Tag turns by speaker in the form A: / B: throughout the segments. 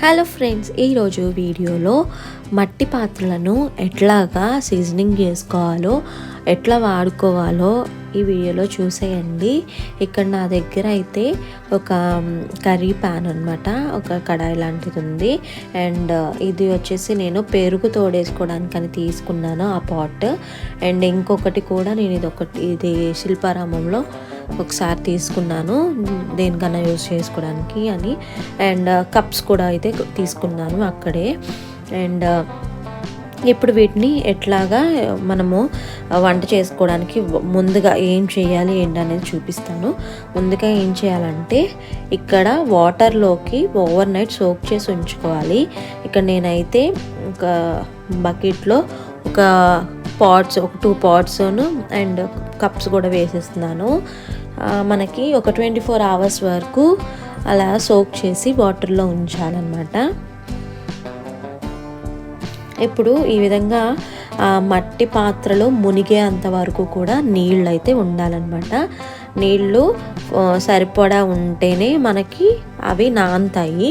A: Hello friends ఈరోజు వీడియోలో మట్టి పాత్రలను ఎట్లాగా సీజనింగ్ చేసుకోవాలో ఎట్లా వాడుకోవాలో ఈ వీడియోలో చూసేయండి. ఇక్కడ నా దగ్గర అయితే ఒక కర్రీ ప్యాన్ అనమాట ఒక కడాయి లాంటిది ఉంది. అండ్ uh, ఇది వచ్చేసి నేను పెరుగు తోడేసుకోవడానికి అని తీసుకున్నాను ఆ పాట్ అండ్ ఇంకొకటి కూడా నేను ఇది ఒకటి ఇది శిల్పారామంలో ఒకసారి తీసుకున్నాను. దేనికన్నా యూజ్ చేసుకోవడానికి అని. అండ్ uh, కప్స్ కూడా అయితే తీసుకున్నాను అక్కడే. అండ్ uh, ఇప్పుడు వీటిని ఎట్లాగా మనము వంట చేసుకోవడానికి ముందుగా ఏం చేయాలి ఏంటి అనేది చూపిస్తాను. ముందుగా ఏం చేయాలంటే ఇక్కడ వాటర్లోకి ఓవర్ నైట్ సోక్ చేసి ఉంచుకోవాలి. ఇక్కడ నేనైతే ఒక బకెట్లో ఒక పాట్స్ ఒక టూ పాట్స్ను అండ్ కప్స్ కూడా వేసేస్తున్నాను. మనకి ఒక ట్వంటీ ఫోర్ అవర్స్ వరకు అలా సోక్ చేసి వాటర్లో ఉంచాలన్నమాట. ఇప్పుడు ఈ విధంగా మట్టి పాత్రలో మునిగేంత వరకు కూడా నీళ్ళు అయితే ఉండాలన్నమాట. నీళ్ళు సరిపడా ఉంటేనే మనకి అవి నానతాయి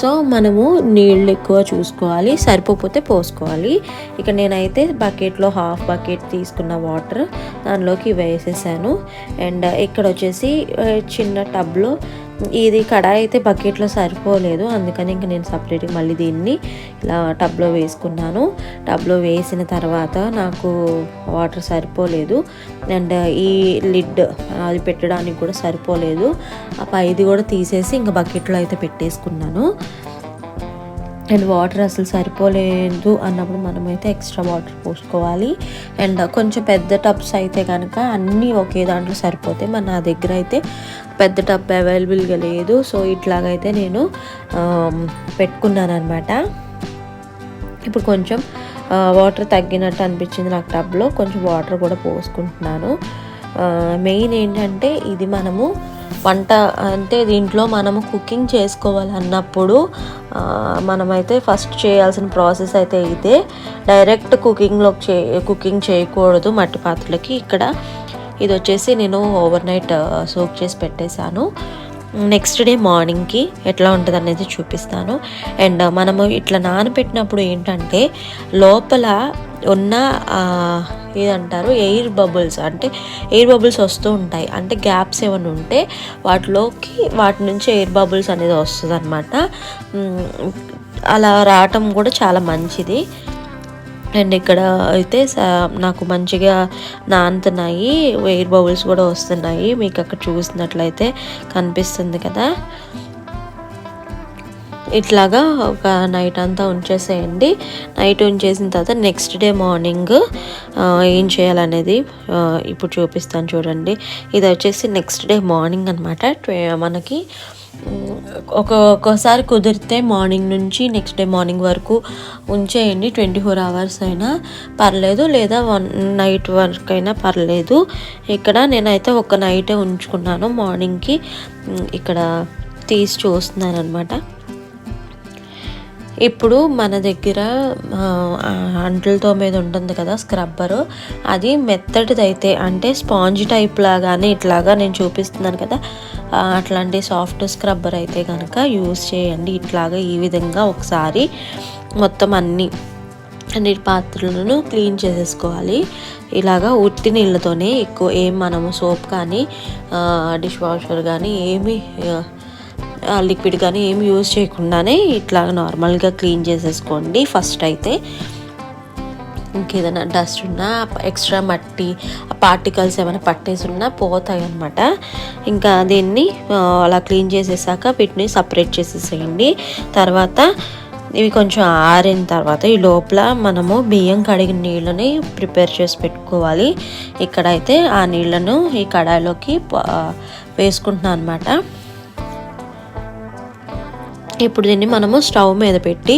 A: సో మనము నీళ్ళు ఎక్కువ చూసుకోవాలి సరిపోతే పోసుకోవాలి. ఇక నేనైతే బకెట్లో హాఫ్ బకెట్ తీసుకున్న వాటర్ దానిలోకి వేసేసాను. అండ్ ఇక్కడ వచ్చేసి చిన్న టబ్లో ఇది కడాయి అయితే బకెట్లో సరిపోలేదు. అందుకని ఇంకా నేను సపరేట్గా మళ్ళీ దీన్ని ఇలా టబ్లో వేసుకున్నాను. టబ్లో వేసిన తర్వాత నాకు వాటర్ సరిపోలేదు. అండ్ ఈ లిడ్ అది పెట్టడానికి కూడా సరిపోలేదు. ఆ పైది కూడా తీసేసి ఇంకా బకెట్లో అయితే పెట్టేసుకున్నాను. అండ్ వాటర్ అసలు సరిపోలేదు అన్నప్పుడు మనమైతే ఎక్స్ట్రా వాటర్ పోసుకోవాలి. అండ్ కొంచెం పెద్ద టబ్స్ అయితే కనుక అన్నీ ఒకే దాంట్లో సరిపోతాయి మన నా దగ్గర అయితే పెద్ద టబ్ అవైలబుల్గా లేదు. సో ఇట్లాగైతే నేను పెట్టుకున్నాను అనమాట ఇప్పుడు కొంచెం వాటర్ తగ్గినట్టు అనిపించింది నాకు టబ్లో. కొంచెం వాటర్ కూడా పోసుకుంటున్నాను. మెయిన్ ఏంటంటే ఇది మనము వంట అంటే దీంట్లో మనము కుకింగ్ చేసుకోవాలన్నప్పుడు మనమైతే ఫస్ట్ చేయాల్సిన ప్రాసెస్ అయితే ఇదే. డైరెక్ట్ కుకింగ్లో చే కుకింగ్ చేయకూడదు మట్టి పాత్రలకి. ఇక్కడ ఇది వచ్చేసి నేను ఓవర్ నైట్ సోక్ చేసి పెట్టేశాను. నెక్స్ట్ డే మార్నింగ్కి ఎట్లా ఉంటుంది అనేది చూపిస్తాను. అండ్ uh, మనము ఇట్లా నానబెట్టినప్పుడు ఏంటంటే లోపల ఉన్న ఏదంటారు ఎయిర్ బబుల్స్ అంటే ఎయిర్ బబుల్స్ వస్తూ ఉంటాయి. అంటే గ్యాప్స్ ఏమైనా ఉంటే వాటిలోకి వాటి నుంచి ఎయిర్ బబుల్స్ అనేది వస్తుంది అనమాట అలా రావటం కూడా చాలా మంచిది. అండ్ ఇక్కడ అయితే నాకు మంచిగా నానుతున్నాయి ఎయిర్ బబుల్స్ కూడా వస్తున్నాయి మీకు అక్కడ చూసినట్లయితే కనిపిస్తుంది కదా. ఇట్లాగా ఒక నైట్ అంతా ఉంచేసేయండి. నైట్ ఉంచేసిన తర్వాత నెక్స్ట్ డే మార్నింగ్ ఏం చేయాలనేది ఇప్పుడు చూపిస్తాను చూడండి. ఇది వచ్చేసి నెక్స్ట్ డే మార్నింగ్ అనమాట మనకి ఒక ఒక్కోసారి కుదిరితే మార్నింగ్ నుంచి నెక్స్ట్ డే మార్నింగ్ వరకు ఉంచేయండి ట్వంటీ ఫోర్ అవర్స్ అయినా పర్లేదు లేదా వన్ నైట్ వరకు అయినా పర్లేదు. ఇక్కడ నేనైతే ఒక నైటే ఉంచుకున్నాను మార్నింగ్కి. ఇక్కడ తీసి చూస్తున్నాను అనమాట ఇప్పుడు మన దగ్గర అంట్లతో మీద ఉంటుంది కదా స్క్రబ్బరు. అది మెత్తటిది అయితే అంటే స్పాంజ్ టైప్ లాగానే ఇట్లాగా నేను చూపిస్తున్నాను కదా. అట్లాంటి సాఫ్ట్ స్క్రబ్బర్ అయితే కనుక యూస్ చేయండి. ఇట్లాగా ఈ విధంగా ఒకసారి మొత్తం అన్ని అన్ని పాత్రలను క్లీన్ చేసేసుకోవాలి. ఇలాగా ఉత్తి నీళ్ళతోనే ఎక్కువ ఏం మనము సోప్ కానీ డిష్ వాషర్ కానీ ఏమి లిక్విడ్ కానీ ఏమి యూజ్ చేయకుండానే ఇట్లా నార్మల్గా క్లీన్ చేసేసుకోండి ఫస్ట్ అయితే. ఇంకేదైనా డస్ట్ ఉన్నా ఎక్స్ట్రా మట్టి పార్టికల్స్ ఏమైనా పట్టేసి ఉన్నా పోతాయి అనమాట ఇంకా దీన్ని అలా క్లీన్ చేసేసాక వీటిని సపరేట్ చేసేసేయండి. తర్వాత ఇవి కొంచెం ఆరిన తర్వాత ఈ లోపల మనము బియ్యం కడిగిన నీళ్ళని ప్రిపేర్ చేసి పెట్టుకోవాలి. ఇక్కడైతే ఆ నీళ్ళను ఈ కడాయిలోకి వేసుకుంటున్నాను అనమాట ఇప్పుడు దీన్ని మనము స్టవ్ మీద పెట్టి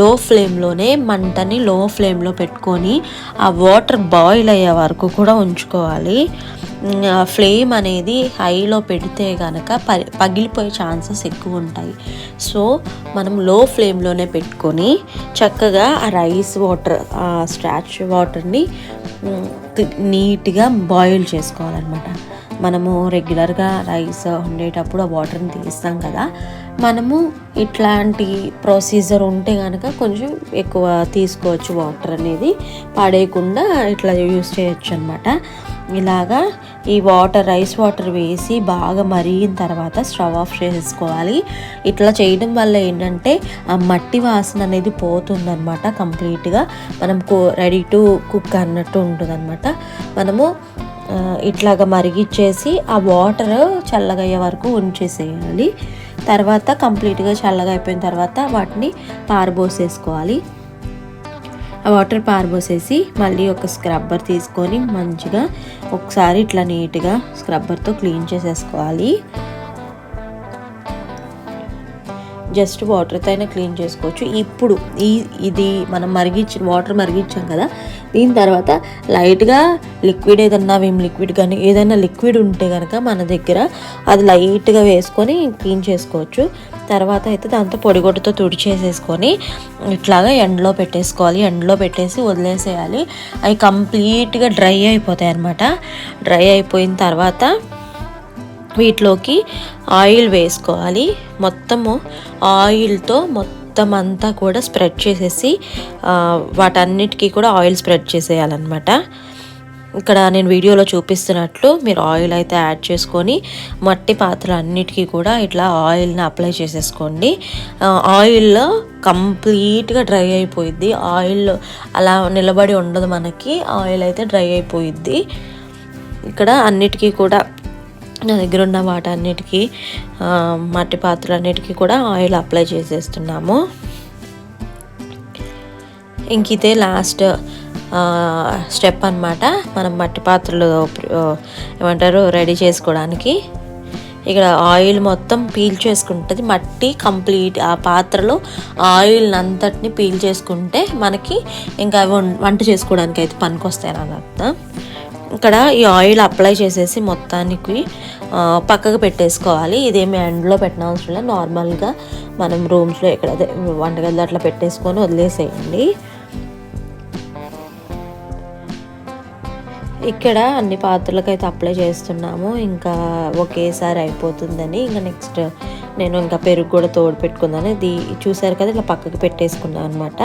A: లో ఫ్లేమ్లోనే మంటని లో ఫ్లేమ్లో పెట్టుకొని ఆ వాటర్ బాయిల్ అయ్యే వరకు కూడా ఉంచుకోవాలి. ఫ్లేమ్ అనేది హైలో పెడితే కనుక పగిలిపోయే ఛాన్సెస్ ఎక్కువ ఉంటాయి. సో మనం లో ఫ్లేమ్లోనే పెట్టుకొని చక్కగా ఆ రైస్ వాటర్ ఆ స్ట్రాచ్ వాటర్ని నీట్గా బాయిల్ చేసుకోవాలన్నమాట. మనము రెగ్యులర్గా రైస్ వండేటప్పుడు ఆ వాటర్ని తీస్తాం కదా మనము ఇట్లాంటి ప్రొసీజర్ ఉంటే కనుక కొంచెం ఎక్కువ తీసుకోవచ్చు వాటర్ అనేది. పడేయకుండా ఇట్లా యూస్ చేయొచ్చు అనమాట ఇలాగా ఈ వాటర్ రైస్ వాటర్ వేసి బాగా మరిగిన తర్వాత స్టవ్ ఆఫ్ చేసుకోవాలి. ఇట్లా చేయడం వల్ల ఏంటంటే ఆ మట్టి వాసన అనేది పోతుందన్నమాట కంప్లీట్గా. మనం కో రెడీ టు కుక్ అన్నట్టు ఉంటుందన్నమాట. మనము ఇట్లాగా మరిగిచ్చేసి ఆ వాటర్ చల్లగయ్యే వరకు ఉంచేసేయాలి. తర్వాత కంప్లీట్గా చల్లగా అయిపోయిన తర్వాత వాటిని పారబోసేసుకోవాలి. ఆ వాటర్ పారబోసేసి మళ్ళీ ఒక స్క్రబ్బర్ తీసుకొని మంచిగా ఒకసారి ఇట్లా నీట్గా స్క్రబ్బర్తో క్లీన్ చేసేసుకోవాలి. జస్ట్ వాటర్తో అయినా క్లీన్ చేసుకోవచ్చు. ఇప్పుడు ఈ ఇది మనం మరిగించి వాటర్ మరిగించాం కదా దీని తర్వాత లైట్గా లిక్విడ్ ఏదన్నా విమ్ లిక్విడ్ కానీ ఏదైనా లిక్విడ్ ఉంటే కనుక మన దగ్గర అది లైట్గా వేసుకొని క్లీన్ చేసుకోవచ్చు. తర్వాత అయితే దాంతో పొడిగొడ్డతో తుడిచేసేసుకొని ఇట్లాగా ఎండలో పెట్టేసుకోవాలి. ఎండలో పెట్టేసి వదిలేసేయాలి. అవి కంప్లీట్గా డ్రై అయిపోతాయి అన్నమాట. డ్రై అయిపోయిన తర్వాత వీటిలోకి ఆయిల్ వేసుకోవాలి. మొత్తము ఆయిల్తో మొత్తం అంతా కూడా స్ప్రెడ్ చేసేసి వాటన్నిటికీ కూడా ఆయిల్ స్ప్రెడ్ చేసేయాలన్నమాట. ఇక్కడ నేను వీడియోలో చూపిస్తున్నట్లు మీరు ఆయిల్ అయితే యాడ్ చేసుకొని మట్టి పాత్రలు అన్నిటికీ కూడా ఇట్లా ఆయిల్ని అప్లై చేసేసుకోండి. ఆయిల్లో కంప్లీట్గా డ్రై అయిపోయిద్ది. ఆయిల్ అలా నిలబడి ఉండదు మనకి. ఆయిల్ అయితే డ్రై అయిపోయిద్ది. ఇక్కడ అన్నిటికీ కూడా నా దగ్గర ఉన్న వాటన్నిటికీ మట్టి పాత్రలన్నిటికీ కూడా ఆయిల్ అప్లై చేసేస్తున్నాము. ఇంక ఇదే లాస్ట్ స్టెప్ అన్నమాట. మనం మట్టి పాత్రలు ఏమంటారు రెడీ చేసుకోవడానికి. ఇక్కడ ఆయిల్ మొత్తం పీల్ చేసుకుంటుంది. మట్టి కంప్లీట్ ఆ పాత్రలో ఆయిల్ అంతటిని పీల్ చేసుకుంటే మనకి ఇంకా వం- వంట చేసుకోవడానికి అయితే పనికొస్తాయి అన్నమాట ఇక్కడ ఈ ఆయిల్ అప్లై చేసేసి మొత్తానికి పక్కకు పెట్టేసుకోవాలి. ఇదేమి ఎండ్లో పెట్టిన అవసరం లేదు. నార్మల్గా మనం రూమ్స్లో ఇక్కడ అదే వంటగదిలో అట్లా పెట్టేసుకొని వదిలేసేయండి. ఇక్కడ అన్ని పాత్రలకైతే అప్లై చేస్తున్నాము. ఇంకా ఒకేసారి అయిపోతుందని. ఇంకా నెక్స్ట్ నేను ఇంకా పెరుగు కూడా తోడు పెట్టుకున్నాను. ఇది చూసారు కదా ఇలా పక్కకి పెట్టేసుకున్నాను అనమాట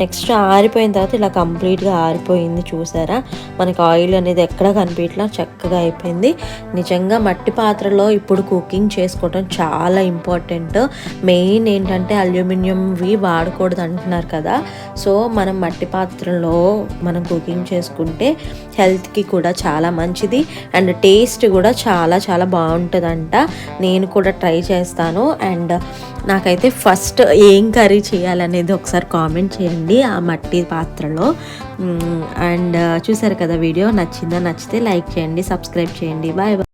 A: నెక్స్ట్ ఆరిపోయిన తర్వాత ఇలా కంప్లీట్గా ఆరిపోయింది చూసారా? మనకి ఆయిల్ అనేది ఎక్కడ కనిపించట్లా? చక్కగా అయిపోయింది. నిజంగా మట్టి పాత్రలో ఇప్పుడు కుకింగ్ చేసుకోవడం చాలా ఇంపార్టెంట్. మెయిన్ ఏంటంటే అల్యూమినియంవి వాడకూడదు అంటున్నారు కదా. సో మనం మట్టి పాత్రలో మనం కుకింగ్ చేసుకుంటే హెల్త్కి కూడా చాలా మంచిది. అండ్ టేస్ట్ కూడా చాలా చాలా బాగుంటుందంట. నేను కూడా ట్రై చేస్తాను. అండ్ నాకైతే ఫస్ట్ ఏం కర్రీ చేయాలనేది ఒకసారి కామెంట్ చేయండి ఆ మట్టి పాత్రలో. అండ్ చూసారు కదా వీడియో? నచ్చిందా? నచ్చితే లైక్ చేయండి సబ్స్క్రైబ్ చేయండి. బాయ్.